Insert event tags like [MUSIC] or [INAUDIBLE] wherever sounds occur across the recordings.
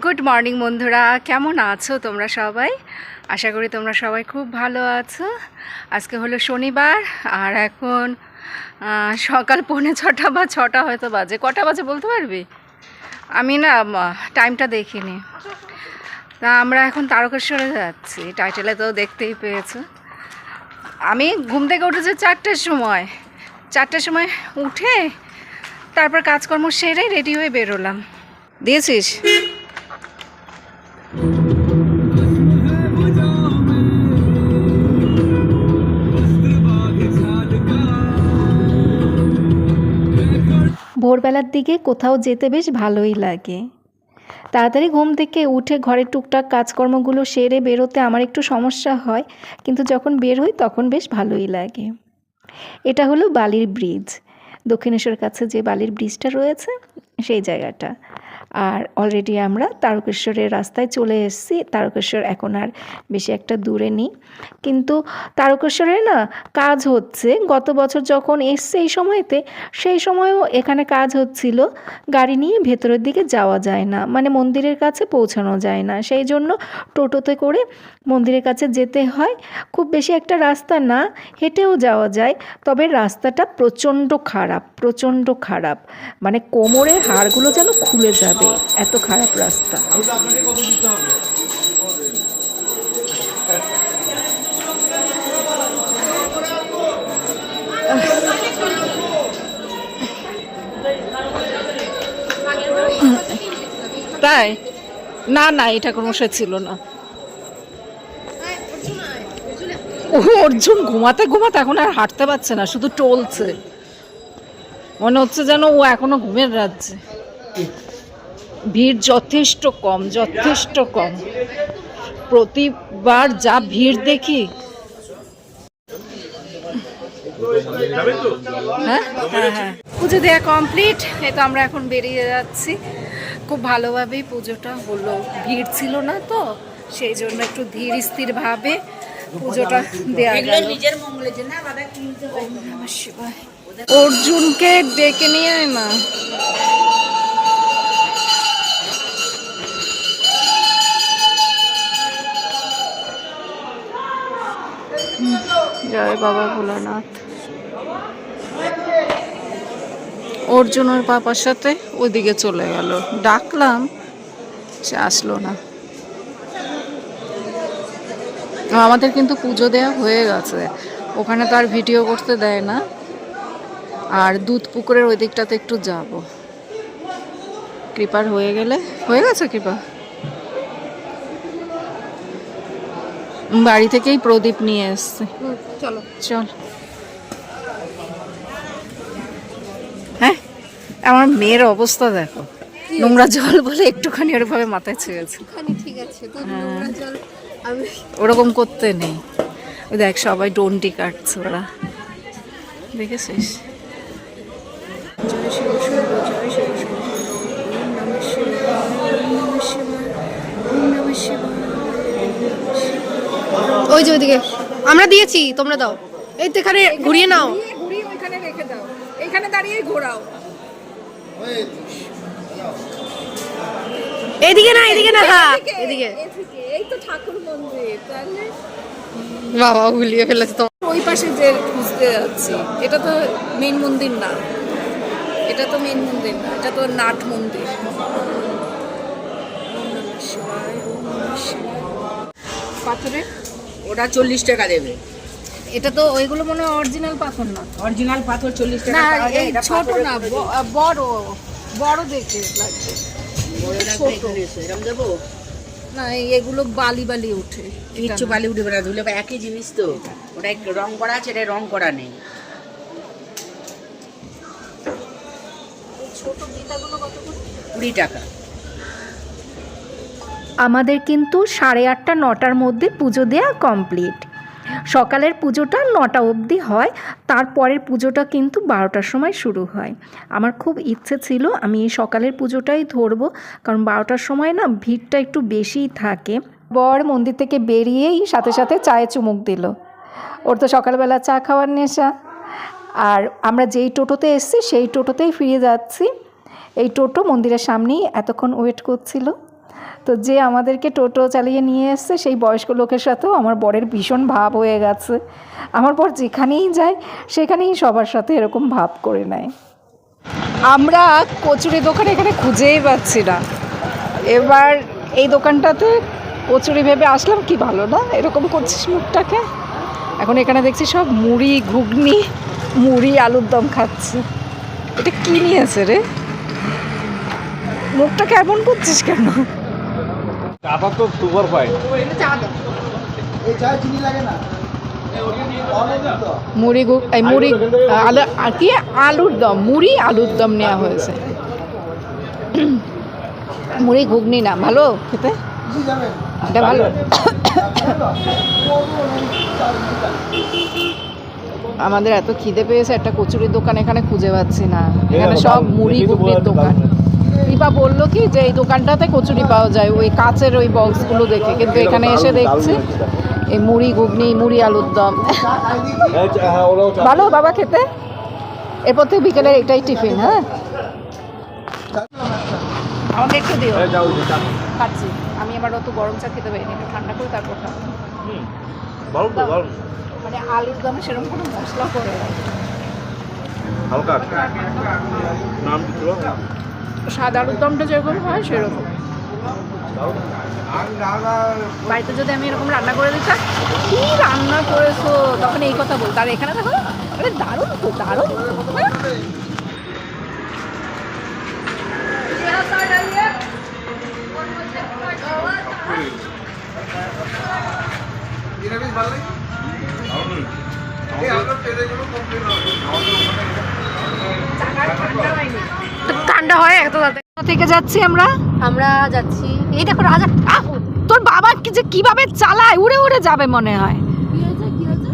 Good morning বন্ধুরা। কেমন আছো তোমরা সবাই? আশা করি তোমরা সবাই খুব ভালো আছো। আজকে হলো শনিবার, আর এখন সকাল পৌনে ছটা বা ছটা হয়তো বাজে। কটা বাজে বলতে পারবি? আমি না টাইমটা দেখিনি। তা আমরা এখন তারকেশ্বরে যাচ্ছি। টাইটেলে তো দেখতেই পেয়েছ। আমি ঘুম থেকে উঠেছি চারটের সময়। চারটের সময় উঠে তারপর কাজকর্ম সেরে রেডি হয়ে বেরোলাম। দিয়েছিস? ভোরবেলার দিকে কোথাও যেতে বেশ ভালোই লাগে। তাড়াতাড়ি ঘুম থেকে উঠে ঘরের টুকটাক কাজকর্মগুলো সেরে বেরোতে আমার একটু সমস্যা হয়, কিন্তু যখন বের হই তখন বেশ ভালোই লাগে। এটা হলো বালির ব্রিজ। দক্ষিণেশ্বর কাছে যে বালির ব্রিজটা রয়েছে, সেই জায়গাটা। আর অলরেডি আমরা তারকেশ্বরের রাস্তায় চলে এসেছি। তারকেশ্বর এখন আর বেশি একটা দূরে নেই। কিন্তু তারকেশ্বরে না কাজ হচ্ছে। গত বছর যখন এসছে এই সময়তে, সেই সময়ও এখানে কাজ হচ্ছিল। গাড়ি নিয়ে ভেতরের দিকে যাওয়া যায় না। মানে মন্দিরের কাছে পৌঁছানো যায় না। সেই জন্য টোটোতে করে মন্দিরের কাছে যেতে হয়। খুব বেশি একটা রাস্তা না, হেঁটেও যাওয়া যায়। তবে রাস্তাটা প্রচণ্ড খারাপ প্রচণ্ড খারাপ। মানে কোমরের হাড়গুলো যেন খুলে যাবে। এত খারাপ রাস্তা। তাই? না না, এটা সে ছিল না। ও অর্জুন ঘুমাতে ঘুমাতে এখন আর হাঁটতে পারছে না, শুধু টলছে। মনে হচ্ছে যেন ও এখনও ঘুমের রাজ্যে। ভিড় যথেষ্ট কম যথেষ্ট কম। প্রতিবার যা ভিড় দেখি। হ্যাঁ? হ্যাঁ হ্যাঁ পুজো দেওয়া কমপ্লিট এই তো আমরা এখন বেরিয়ে যাচ্ছি। খুব ভালোভাবেই পুজোটা হলো। ভিড় ছিল না তো সেই জন্য একটু ধীর স্থির ভাবে পুজোটা দেওয়া গেল। অর্জুনকে ডেকে নিয়ে আয় না জয় বাবা ভোলানাথ। অর্জুন ওর পাপার সাথে ওইদিকে চলে গেল। ডাকলাম, সে আসলো না। আমাদের কিন্তু পুজো দেওয়া হয়ে গেছে। ওখানে তো আর ভিডিও করতে দেয় না। আর দুধ পুকুরের ওই দিকটাতে একটু যাব। কৃপার হয়ে গেলে হয়ে গেছে কৃপা? বাড়ি থেকেই প্রদীপ নিয়ে এসছে। চলো। চল। হ্যাঁ আমার মেয়ের অবস্থা দেখো। নোংরা জল বলে একটুখানি ওরভাবে মাথায় ছেড়েছে ঠিক আছে আমি ওরকম করতে নেই। ওই দেখ সবাই ডন্টি কাটছে ওরা। দেখেছিস? ওই যে ওইদিকে। আমরা দিয়েছি তোমরা দাও। এই তো এখানে ঘুরিয়ে নাও। ঘুরিয়ে ওইখানে রেখে দাও। এখানে দাঁড়িয়ে ঘোরাও। এদিকে না এদিকে না হ্যাঁ এদিকে এই তো ঠাকুর মন্দির তাহলে? বাবা গুলিয়ে ফেলেছে তো। ওই পাশে যে খুঁজতে যাচ্ছি এটা তো মেন মন্দির না। এটা তো মেন মন্দির না এটা তো নাট মন্দির। পাথরে ওটা চল্লিশ টাকা দেবে। এটা তো ওইগুলো মনে হয় অরিজিনাল পাথর না। অরিজিনাল পাথর চল্লিশ টাকা পাওয়া যায়, এটা ছোট না বড় বড় দেখে লাগবে। বড় লাগবে, ছোট। এখানে এসো, এরম দেবো? না এগুলো বালি বালি উঠে। কিচ্ছু বালি উঠবে না ধুলে একই জিনিস তো। ওটা রং করা আছে এটা রং করা নেই। কুড়ি টাকা। আমাদের কিন্তু সাড়ে আটটা, নটার মধ্যে পুজো দেওয়া কমপ্লিট। সকালের পুজোটা নটা অবধি হয়, তারপরের পুজোটা কিন্তু বারোটার সময় শুরু হয়। আমার খুব ইচ্ছে ছিল আমি এই সকালের পুজোটাই ধরবো, কারণ বারোটার সময় না ভিড়টা একটু বেশিই থাকে। বর মন্দির থেকে বেরিয়েই সাথে সাথে চায়ে চুমুক দিল। ওর তো সকালবেলা চা খাওয়ার নেশা। আর আমরা যেই টোটোতে এসছি, সেই টোটোতেই ফিরে যাচ্ছি। এই টোটো মন্দিরের সামনেই এতক্ষণ ওয়েট করছিল। তো যে আমাদেরকে টোটো চালিয়ে নিয়ে এসছে, সেই বয়স্ক লোকের সাথেও আমার বরের ভীষণ ভাব হয়ে গেছে। আমার বর যেখানেই যায়, সেখানেই সবার সাথে এরকম ভাব করে নেয়। আমরা কচুরি দোকান এখানে খুঁজেই পাচ্ছি না। এবার এই দোকানটাতে কচুরি ভেবে আসলাম, কি ভালো না? এরকম করছিস মুখটাকে? এখন এখানে দেখছি সব মুড়ি, ঘুগনি, মুড়ি, আলুর দম খাচ্ছে। এটা কি নিয়েছে রে? মুখটা কেমন করছিস কেন? চাটা তো সুপার ফাইন। মুড়ি ঘুগ এই মুড়ি আলু আর কি আলুর দম? মুড়ি আলুর দম নেওয়া হয়েছে। [COUGHS] মুড়ি ঘুগনি না। ভালো খেতে? এটা ভালো। [COUGHS] আমাদের এত খিদে পেয়েছে একটা কচুরির দোকান এখানে খুঁজে পাচ্ছি না। এখানে সব মুড়ি ঘুগনির দোকান। দীপা বলল কি যে এই দোকানটাতে কচুরি পাওয়া যায় ওই কাচের ওই বক্সগুলো দেখে। কিন্তু এখানে এসে দেখছি এই মুড়ি ঘুগনি মুড়ি আলুর দম। হ্যাঁ চা ভালো বাবা খেতে? এরপর থেকে বিকেলে এটাই টিফিন হ্যাঁ? আমাকে একটু দিও। হ্যাঁ খাচ্ছি। আমি আবার অত গরম চা খেতে পারিনি একটু ঠান্ডা করে তারপর খাব। মানে আলুর দমে সেরকম কোনো মশলা করে হালকা। নাম সাদা আলুর দমটা যেরকম হয় সেরকম। বাড়িতে যদি আমি এরকম রান্না করে দিতাম কি রান্না করেছ? তখন এই কথা বলতো। আর এখানে দেখো আরে দারুণ তো দারুণ। তো হ্যাঁ? ঠান্ডা হয় এত কোথা থেকে যাচ্ছি আমরা? আমরা যাচ্ছি এই দেখো রাজা। তোর বাবা কি যে কীভাবে চালায় উড়ে উড়ে যাবে মনে হয়।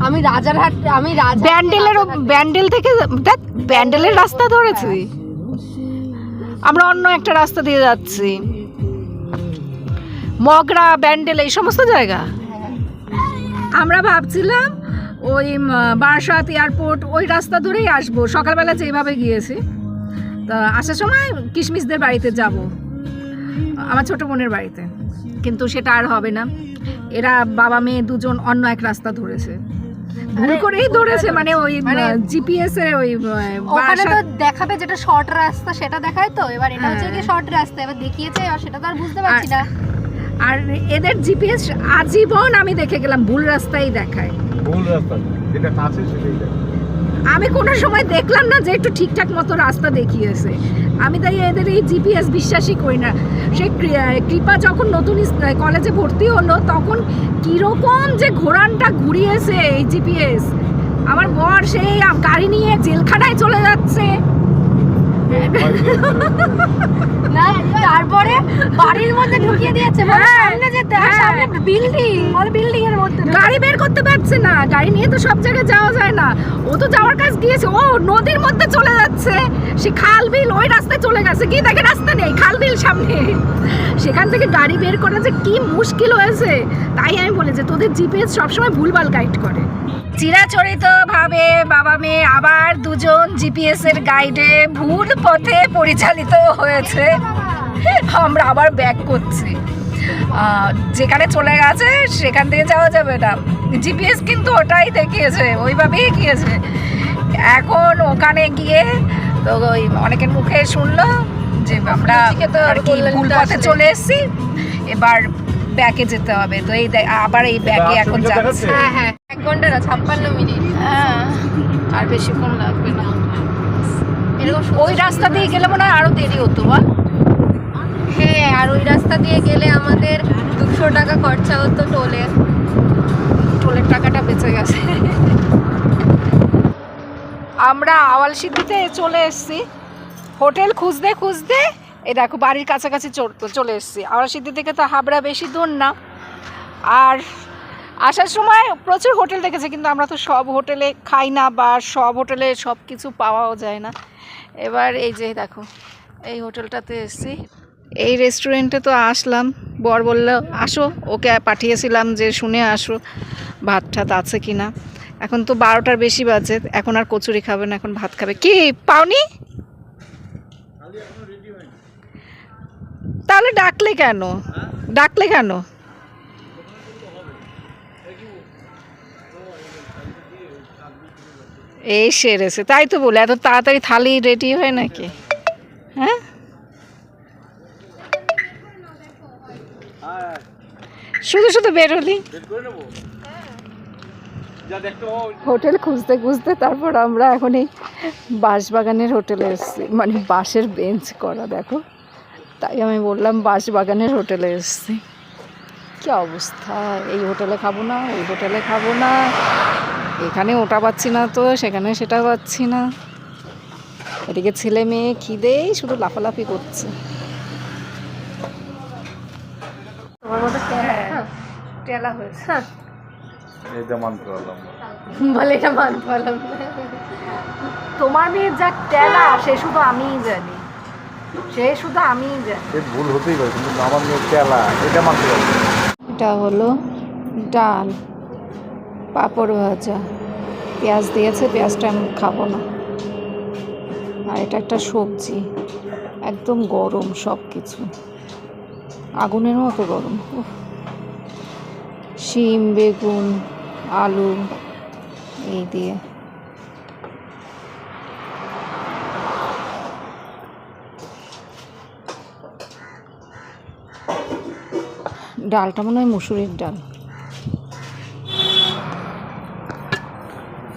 আমি রাজারহাট আমি রাজা ব্যান্ডেলের ব্যান্ডেল থেকে দেখ ব্যান্ডেলের রাস্তা ধরেছি। আমরা অন্য একটা রাস্তা দিয়ে যাচ্ছি। মগরা ব্যান্ডেল এই সমস্ত জায়গা? আমরা ভাবছিলাম ওই বারাসাত এয়ারপোর্ট ওই রাস্তা ধরেই আসব। সকালবেলা যেভাবে গিয়েছি। তা আসার সময় কিশমিশদের বাড়িতে যাব। আমার ছোট বোনের বাড়িতে। কিন্তু সেটা আর হবে না। এরা বাবা মেয়ে দুজন অন্য এক রাস্তা ধরেছে। ভুল করেই ধরেছে মানে ওই মানে- জিপিএস এর ওই ওখানে তো দেখাবে যেটা শর্ট রাস্তা সেটা দেখায় তো। এবার এটা হচ্ছে হ্যাঁ। কি শর্ট রাস্তা এবার দেখিয়েছে এবার সেটা তো আর বুঝতে পারছি না। আর এদের জিপিএস আজীবন আমি দেখে গেলাম ভুল রাস্তাই দেখায়। ভুল রাস্তা যেটা কাছে সেটাই দেখ আমি কোনো সময় দেখলাম না যে একটু ঠিকঠাক মতো রাস্তা দেখিয়েছে। আমি তাই এদের এই জিপিএস বিশ্বাসই করি না। সে কৃপা যখন নতুন কলেজে ভর্তি হলো, তখন কীরকম যে ঘোরানটা ঘুরিয়েছে এই জিপিএস আমার বর সেই গাড়ি নিয়ে জেলখানায় চলে যাচ্ছে। না তারপরে বাড়ির মধ্যে ঢুকিয়ে দিয়েছে মানে হ্যাঁ, সামনে যেতে হ্যাঁ। সামনে বিল্ডিং বলে বিল্ডিং এর মধ্যে। গাড়ি বের করতে পারছে না গাড়ি নিয়ে তো সব জায়গায় যাওয়া যায় না। ও তো যাওয়ার কাজ গিয়েছে ও নদীর মধ্যে চলে যাচ্ছে। সে খাল বিল ওই রাস্তায় চলে গেছে কি দেখে রাস্তা নেই খাল বিল সামনে। সেখান থেকে গাড়ি বের করা যে কি মুশকিল হয়েছে তাই আমি বলি যে তোদের জিপিএস সবসময় ভুলভাল গাইড করে। চিরাচরিত ভাবে বাবা মেয়ে আবার দুজন জিপিএস এর গাইডে ভুল পথে পরিচালিত হয়েছে। আমরা আবার ব্যাক করছি। যেখানে চলে গেছে সেখান থেকে যাওয়া যাবে না। জিপিএস কিন্তু ওটাই দেখিয়েছে ওইভাবেই গিয়েছে এখন ওখানে গিয়ে তো ওই অনেকের মুখে শুনলো যে আমরা আর কি ভুল পথে চলে এসেছি এবার ব্যাকে যেতে হবে। তো এই আবার এই ব্যাকে এখন যাচ্ছে। হ্যাঁ হ্যাঁ। এক ঘণ্টা না ছাপ্পান্ন মিনিট। হ্যাঁ। আর বেশিক্ষণ লাগবে না। ওই রাস্তা দিয়ে গেলে মনে হয় আরও দেরি হতো বল হ্যাঁ আর ওই রাস্তা দিয়ে গেলে আমাদের দুশো টাকা খরচা হতো টোলে। টোলের টাকাটা বেঁচে গেছে। আমরা আওয়াল সিদ্ধিতে চলে এসেছি। হোটেল খুঁজতে খুঁজতে এই দেখো বাড়ির কাছাকাছি চলে এসেছি। আওয়াল সিদ্ধি থেকে তো হাবড়া বেশি দূর না। আর আসার সময় প্রচুর হোটেল দেখেছি কিন্তু আমরা তো সব হোটেলে খাই না বা সব হোটেলে সব কিছু পাওয়াও যায় না। এবার এই যে দেখো এই হোটেলটাতে এসেছি। এই রেস্টুরেন্টে তো আসলাম। বর বলল আসো ওকে পাঠিয়েছিলাম যে শুনে আসো ভাত ঠাত আছে কি না এখন তো বারোটার বেশি বাজে এখন আর কচুরি খাবে না এখন ভাত খাবে। কি পাওনি? তাহলে ডাকলে কেন? ডাকলে কেন? এই সেরেছে, তাই তো বলে, এত তাড়াতাড়ি থালি রেডি হয় নাকি? হ্যাঁ? শুধু শুধু বেরোলি হোটেল খুঁজতে খুঁজতে তারপর আমরা এখন এই বাঁশবাগানের হোটেলে এসেছি। মানে বাঁশের বেঞ্চ করা, দেখো। তাই আমি বললাম বাঁশবাগানের হোটেলে এসেছি। কী অবস্থা? এই হোটেলে খাব না, ওই হোটেলে খাব না। এখানে ওটা পাচ্ছি না তো সেখানে সেটা পাচ্ছি না। এদিকে ছেলে মেয়ে খিদেই শুধু লাফালাফি করছে। তোমার মতো টেলা হয়েছে। এটা মানতে পারলাম বলে এটা মানতে পারলাম তোমার মেয়ের যা টেলা সে শুধু আমিই জানি। সে শুধু আমিই জানি। ভুল হতেই পারে কিন্তু আমার মেয়ে তেলা এটা মানতে পারলাম এটা হলো ডাল। পাঁপড় ভাজা। পেঁয়াজ দিয়েছে, পেঁয়াজটা আমি খাব না। আর এটা একটা সবজি, একদম গরম সব কিছু আগুনের মতো গরম। শিম, বেগুন, আলু, এই দিয়ে। ডালটা মনে হয় মুসুরির ডাল।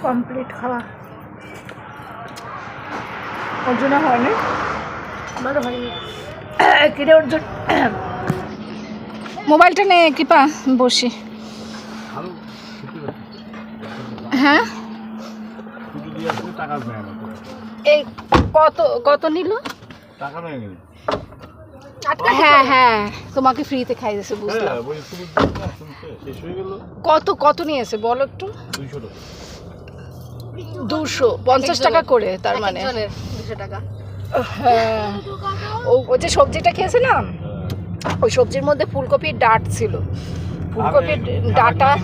কমপ্লিট খাওয়া। অর্জুনা হয়নি? আমারও হয়নি। [COUGHS] কিরে অর্জুন? মোবাইলটা নে কৃপা বসি। হ্যাঁ। এই কত কত নিল? টাকা হ্যাঁ হ্যাঁ তোমাকে ফ্রিতে খাইয়েছে বুঝলাম। হ্যাঁ হয়ে কত কত নিয়েছে বলো একটু। দুইশো টাকা। দুশো পঞ্চাশ টাকা করে তার মানে। দুশো টাকা। হ্যাঁ। ও ওই যে সবজিটা খেয়েছিলাম ওই সবজির মধ্যে ফুলকপির ডাঁট ছিল। ফুলকপির ডাঁটা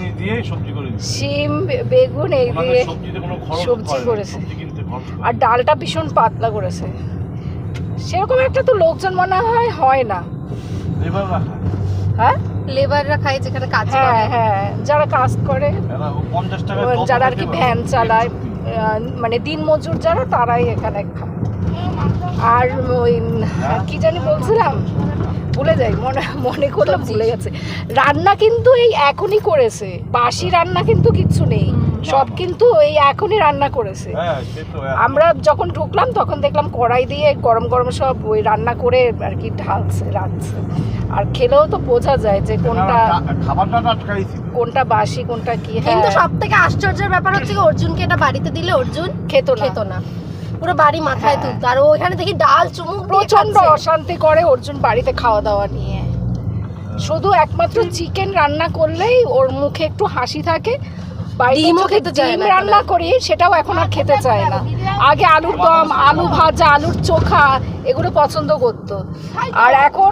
শিম বে- বেগুন এই দিয়ে সবজিতে কোনো খরচ সবজি করেছে। আর ডালটা ভীষণ পাতলা করেছে। সেরকম একটা তো লোকজন মনে হয় হয় না। হ্যাঁ? লেবাররা খায় যেখানে কাজ হ্যাঁ করে। হ্যাঁ যারা কাজ করে। যারা আর কি ভ্যান চালায় মানে দিন মজুর যারা, তারাই এখানে আর ওই, কি জানি বলছিলাম? ভুলে যাই, মনে মনে করলাম ভুলে গেছে। রান্না কিন্তু এই এখনই করেছে। বাসি রান্না কিন্তু কিচ্ছু নেই। সব কিন্তু এই এখনই রান্না করেছে। হ্যাঁ আমরা যখন ঢুকলাম তখন দেখলাম কড়াই দিয়ে গরম গরম সব ওই রান্না করে আর কি ঢালছে রাখছে আর খেলেও তো বোঝা যায় যে কোনটা এরা টা- খাবারটা টাটকাই ছিল। কোনটা বাসি কোনটা কি কিন্তু হ্যাঁ, সব থেকে আশ্চর্যের ব্যাপার হচ্ছে কি অর্জুনকে এটা বাড়িতে দিলে অর্জুন খেতো না। খেতো না। পুরো বাড়ি মাথায় হ্যাঁ। তুলতো। আর ও এখানে দেখি ডাল চুমুক প্রচণ্ড অশান্তি করে অর্জুন বাড়িতে খাওয়া দাওয়া নিয়ে শুধু একমাত্র চিকেন রান্না করলেই ওর মুখে একটু হাসি থাকে। ডিমও খেতে চায় ডিম না রান্না করি সেটাও এখন আর খেতে চায় না। আগে আলুর দম আলু ভাজা আলুর চোখা এগুলো পছন্দ করতো। আর এখন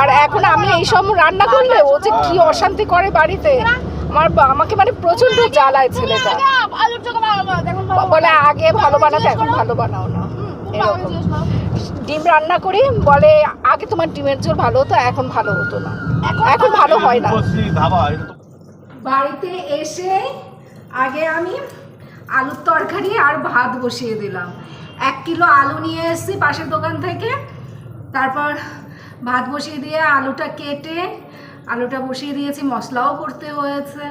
আর এখন আমি এইসব রান্না করলে ও যে কি অশান্তি করে বাড়িতে আমার আমাকে মানে প্রচণ্ড জ্বালায় ছেলেটা। বলে আগে ভালো বানাতে এখন ভালো বানাও না। এরকম। ডিম রান্না করি বলে আগে তোমার ডিমের ঝোল ভালো হতো এখন ভালো হতো না। এখন ভালো হয় না রূপশ্রী ধাবা এটা তো বাড়িতে এসে আগে আমি আলুর তরকারি আর ভাত বসিয়ে দিলাম। এক কিলো আলু নিয়ে এসেছি পাশের দোকান থেকে। তারপর ভাত বসিয়ে দিয়ে আলুটা কেটে আলুটা বসিয়ে দিয়েছি, মশলাও করতে হয়েছে।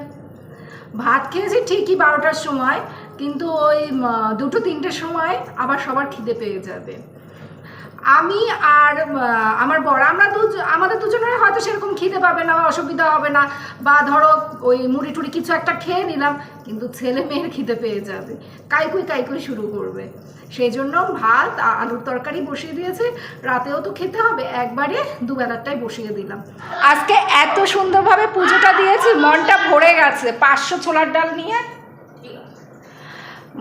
ভাত খেয়েছি ঠিকই বারোটার সময়, কিন্তু ওই দুটো তিনটের সময় আবার সবার খিদে পেয়ে যাবে। আমি আর আমার বড় আমরা দু আমাদের দুজনের হয়তো সেরকম খিদে পাবে না, অসুবিধা হবে না, বা ধরো ওই মুড়ি টুড়ি কিছু একটা খেয়ে নিলাম, কিন্তু ছেলে মেয়ের খিদে পেয়ে যাবে। কাইকুই কাইকুই শুরু করবে। সেই জন্য ভাত আলুর তরকারি বসিয়ে দিয়েছে, রাতেও তো খেতে হবে, একবারে দুবেলারটাই বসিয়ে দিলাম। আজকে এত সুন্দরভাবে পুজোটা দিয়েছি, মনটা ভরে গেছে, পাঁচশো ছোলার ডাল নিয়ে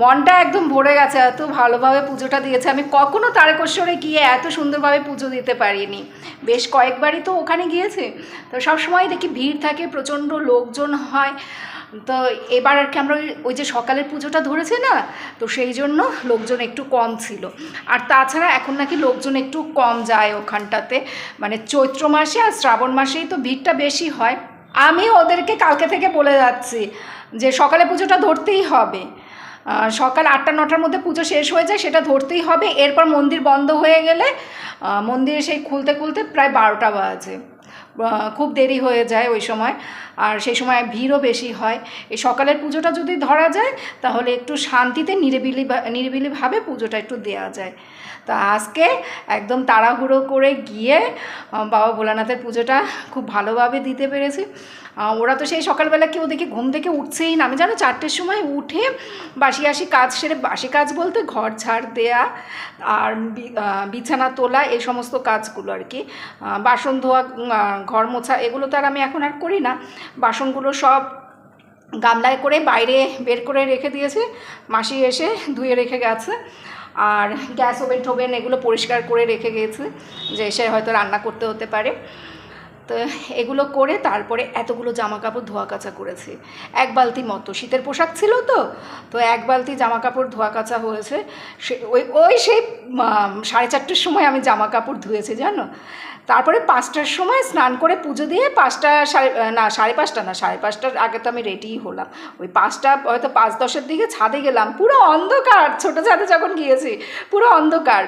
মনটা একদম ভরে গেছে, এত ভালোভাবে পুজোটা দিয়েছে। আমি কখনো তারকেশ্বরে গিয়ে এত সুন্দরভাবে পুজো দিতে পারিনি। বেশ কয়েকবারই তো ওখানে গিয়েছে। তো সবসময় দেখি ভিড় থাকে, প্রচণ্ড লোকজন হয়। তো এবার আর কি আমরা ওই যে সকালের পুজোটা ধরেছে না, তো সেই জন্য লোকজন একটু কম ছিল। আর তাছাড়া এখন নাকি লোকজন একটু কম যায় ওখানটাতে। মানে চৈত্র মাসে আর শ্রাবণ মাসেই তো ভিড়টা বেশি হয়। আমি ওদেরকে কালকে থেকে বলে যাচ্ছি যে সকালে পুজোটা ধরতেই হবে। সকাল আটটা, নটার মধ্যে পুজো শেষ হয়ে যায়, সেটা ধরতেই হবে। এরপর মন্দির বন্ধ হয়ে গেলে মন্দির সেই খুলতে খুলতে প্রায় বারোটা বাজে। খুব দেরি হয়ে যায় ওই সময়। আর সেই সময় ভিড়ও বেশি হয়। এই সকালের পুজোটা যদি ধরা যায়, তাহলে একটু শান্তিতে নিরিবিলি নিরিবিলিভাবে পুজোটা একটু দেওয়া যায়। তা আজকে একদম তাড়াহুড়ো করে গিয়ে বাবা ভোলানাথের পুজোটা খুব ভালোভাবে দিতে পেরেছি। ওরা তো সেই সকালবেলা কেউ দেখে ঘুম থেকে উঠছেই না। আমি জানো চারটের সময় উঠে বাসি আসি কাজ সেরে, বাসি কাজ বলতে ঘর ঝাড় দেয়া আর বিছানা তোলা এই সমস্ত কাজগুলো আর কি। বাসন ধোয়া ঘর মোছা, এগুলো তো আর আমি এখন আর করি না। বাসনগুলো সব গামলায় করে বাইরে বের করে রেখে দিয়েছে। মাসি এসে ধুয়ে রেখে গেছে। আর গ্যাস ওভেন টোভেন এগুলো পরিষ্কার করে রেখে গেছে, যে এসে হয়তো রান্না করতে হতে পারে। তো এগুলো করে তারপরে এতগুলো জামা কাপড় ধোয়া কাচা করেছি। এক বালতি মতো। শীতের পোশাক ছিল তো তো এক বালতি জামা কাপড় ধোয়া কাচা হয়েছে। সে ওই ওই সেই সাড়ে চারটের সময় আমি জামা কাপড় ধুয়েছি, জানো? তারপরে পাঁচটার সময় স্নান করে পুজো দিয়ে পাঁচটা সাড়ে না, সাড়ে পাঁচটা না, সাড়ে পাঁচটার আগে তো আমি রেডিই হলাম। ওই পাঁচটা হয়তো পাঁচ দশের দিকে ছাদে গেলাম, পুরো অন্ধকার, ছোটো ছাদে যখন গিয়েছি, পুরো অন্ধকার।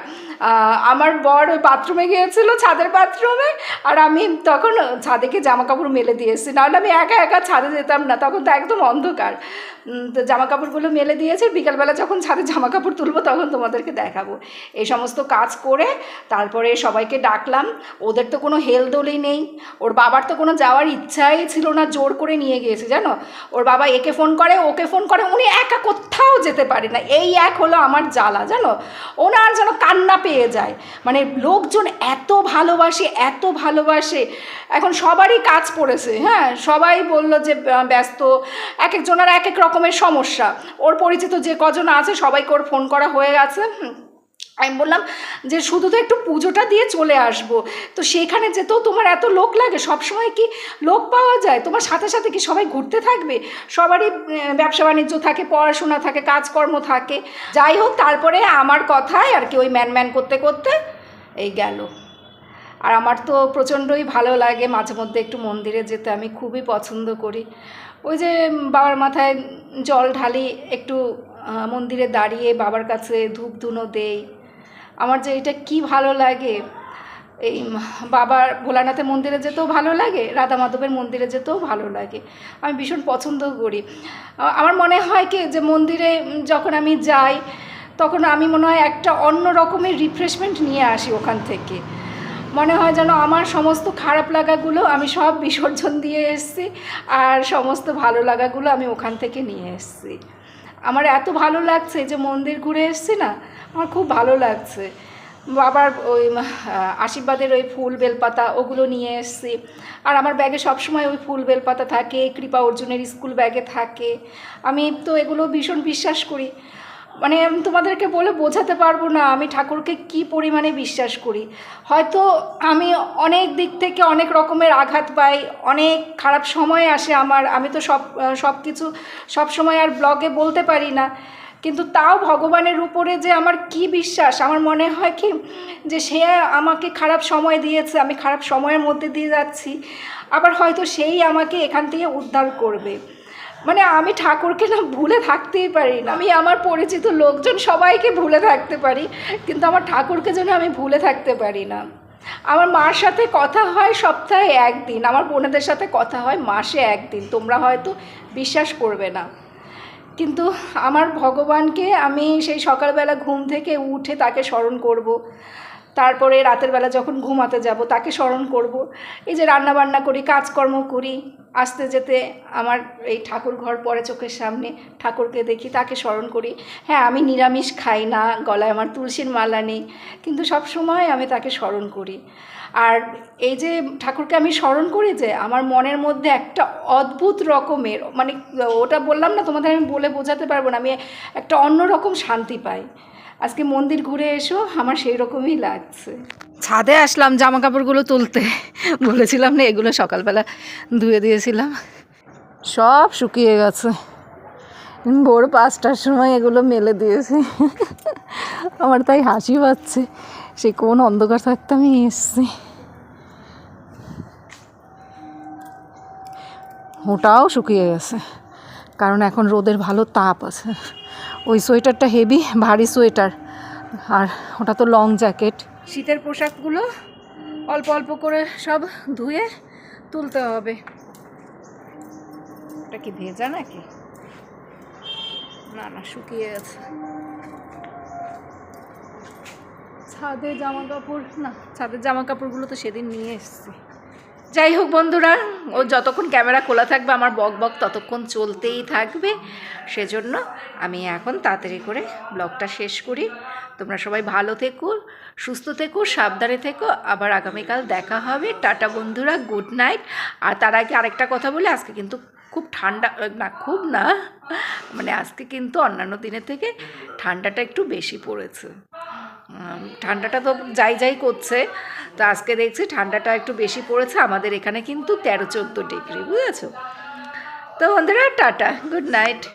আমার বর ওই বাথরুমে গিয়েছিল, ছাদের বাথরুমে, আর আমি তখন ছাদে গিয়ে জামা কাপড় মেলে দিয়ে এসেছি। নাহলে আমি একা একা ছাদে যেতাম না, তখন তো একদম অন্ধকার। তো জামা কাপড়গুলো মেলে দিয়েছে, বিকালবেলা যখন ছাদে জামা কাপড় তুলবো তখন তোমাদেরকে দেখাবো। এই সমস্ত কাজ করে তারপরে সবাইকে ডাকলাম ওদের তো কোনো হেলদোলই নেই। ওর বাবার তো কোনো যাওয়ার ইচ্ছাই ছিল না, জোর করে নিয়ে গিয়েছে, জানো? ওর বাবা একে ফোন করে, ওকে ফোন করে, উনি একা কোথাও যেতে পারে না। এই এক হলো আমার জ্বালা, জানো? ওনার যেন কান্না পেয়ে যায়। মানে লোকজন এত ভালোবাসে এত ভালোবাসে। এখন সবারই কাজ পড়েছে হ্যাঁ? সবাই বলল যে ব্যস্ত। এক একজনের এক এক রকমের সমস্যা। ওর পরিচিত যে কজন আছে, সবাইকে ওর ফোন করা হয়ে গেছে। আমি বললাম যে শুধু তো একটু পুজোটা দিয়ে চলে আসব। তো সেখানে যেতেও তোমার এত লোক লাগে? সবসময় কি লোক পাওয়া যায়? তোমার সাথে সাথে কি সবাই ঘুরতে থাকবে? সবারই ব্যবসা বাণিজ্য থাকে, পড়াশোনা থাকে, কাজকর্ম থাকে। যাই হোক, তারপরে আমার কথায় আর কি ওই ম্যান ম্যান করতে করতে এই গেল। আর আমার তো প্রচণ্ডই ভালো লাগে, মাঝে মধ্যে একটু মন্দিরে যেতে আমি খুবই পছন্দ করি। ওই যে বাবার মাথায় জল ঢালি একটু মন্দিরে দাঁড়িয়ে বাবার কাছে ধূপ ধুনো দেই। আমার যে এটা কি ভালো লাগে, এই বাবার ভোলানাথের মন্দিরে যেতেও ভালো লাগে, রাধা মাধবের মন্দিরে যেতেও ভালো লাগে। আমি ভীষণ পছন্দ করি। আমার মনে হয় কি যে মন্দিরে যখন আমি যাই, তখন আমি মনে হয় একটা অন্য রকমের রিফ্রেশমেন্ট নিয়ে আসি ওখান থেকে। মনে হয় যেন আমার সমস্ত খারাপ লাগাগুলো আমি সব বিসর্জন দিয়ে এসেছি, আর সমস্ত ভালো লাগাগুলো আমি ওখান থেকে নিয়ে এসেছি। আমার এত ভালো লাগছে যে মন্দির ঘুরে এসেছি না আমার খুব ভালো লাগছে। বাবার ওই আশীর্বাদের ওই ফুল, বেলপাতা ওগুলো নিয়ে এসেছি। আর আমার ব্যাগে সবসময় ওই ফুল, বেলপাতা থাকে, কৃপা অর্জুনের স্কুল ব্যাগে থাকে। আমি তো এগুলো ভীষণ বিশ্বাস করি। মানে তোমাদেরকে বলে বোঝাতে পারব না, আমি ঠাকুরকে কি পরিমাণে বিশ্বাস করি। হয়তো আমি অনেক দিক থেকে অনেক রকমের আঘাত পাই, অনেক খারাপ সময় আসে আমার, আমি তো সব সব কিছু সব সময় আর ব্লগে বলতে পারি না। কিন্তু তাও ভগবানের উপরে যে আমার কি বিশ্বাস? আমার মনে হয় কি যে সে আমাকে খারাপ সময় দিয়েছে, আমি খারাপ সময়ের মধ্যে দিয়ে যাচ্ছি। আবার হয়তো সেই আমাকে এখান থেকে উদ্ধার করবে। মানে আমি ঠাকুরকে না ভুলে থাকতেই পারি না। আমি আমার পরিচিত লোকজন সবাইকে ভুলে থাকতে পারি, কিন্তু আমার ঠাকুরকে যেন আমি ভুলে থাকতে পারি না। আমার মার সাথে কথা হয় সপ্তাহে একদিন, আমার বোনেদের সাথে কথা হয় মাসে একদিন। তোমরা হয়তো বিশ্বাস করবে না। কিন্তু আমার ভগবানকে আমি সেই সকালবেলা ঘুম থেকে উঠে তাকে স্মরণ করব। তারপরে রাতের বেলা যখন ঘুমাতে যাব তাকে স্মরণ করব। এই যে রান্না বান্না করি, কাজকর্ম করি আসতে যেতে আমার এই ঠাকুর ঘর পড়ে চোখের সামনে ঠাকুরকে দেখি, তাকে স্মরণ করি। হ্যাঁ আমি নিরামিষ খাই না, গলায় আমার তুলসীর মালা নেই, কিন্তু সব সময় আমি তাকে স্মরণ করি। আর এই যে ঠাকুরকে আমি স্মরণ করি যে, আমার মনের মধ্যে একটা অদ্ভুত রকমের মানে ওটা বললাম না, তোমাদের আমি বলে বোঝাতে পারব না, আমি একটা অন্যরকম শান্তি পাই। আজকে মন্দির ঘুরে এসো, আমার সেই রকমই লাগছে। ছাদে আসলাম জামা কাপড়গুলো তুলতে। বলেছিলাম না, এগুলো সকালবেলা ধুয়ে দিয়েছিলাম। সব শুকিয়ে গেছে। ভোর পাঁচটার সময় এগুলো মেলে দিয়েছি। আমার তাই হাসি পাচ্ছে। সে কোন অন্ধকার থাকতে আমি এসছি। ওটাও শুকিয়ে গেছে। কারণ এখন রোদের ভালো তাপ আছে। ওই সোয়েটারটা হেভি, ভারী সোয়েটার। আর ওটা তো লং জ্যাকেট। শীতের পোশাকগুলো অল্প অল্প করে সব ধুয়ে তুলতে হবে। ওটা কি ভেজা নাকি? না না, শুকিয়ে গেছে। ছাদের জামা কাপড় না, ছাদের জামা কাপড়গুলো তো সেদিন নিয়ে এসেছি। যাই হোক বন্ধুরা, ও যতক্ষণ ক্যামেরা খোলা থাকবে, আমার বক বক ততক্ষণ চলতেই থাকবে। সেজন্য আমি এখন তাড়াতাড়ি করে ব্লগটা শেষ করি। তোমরা সবাই ভালো থেকো, সুস্থ থেকো, সাবধানে থেকো। আবার আগামীকাল দেখা হবে। টাটা বন্ধুরা, গুড নাইট। আর তার আগে আরেকটা কথা বলে, আজকে কিন্তু খুব ঠান্ডা না, খুব না মানে আজকে কিন্তু অন্যান্য দিনের থেকে ঠান্ডাটা একটু বেশি পড়েছে। ঠান্ডাটা তো যাই যাই করছে। তো আজকে দেখছি ঠান্ডাটা একটু বেশি পড়েছে, আমাদের এখানে কিন্তু তেরো চোদ্দ ডিগ্রি, বুঝেছ? তো বন্ধুরা, টাটা, গুড নাইট।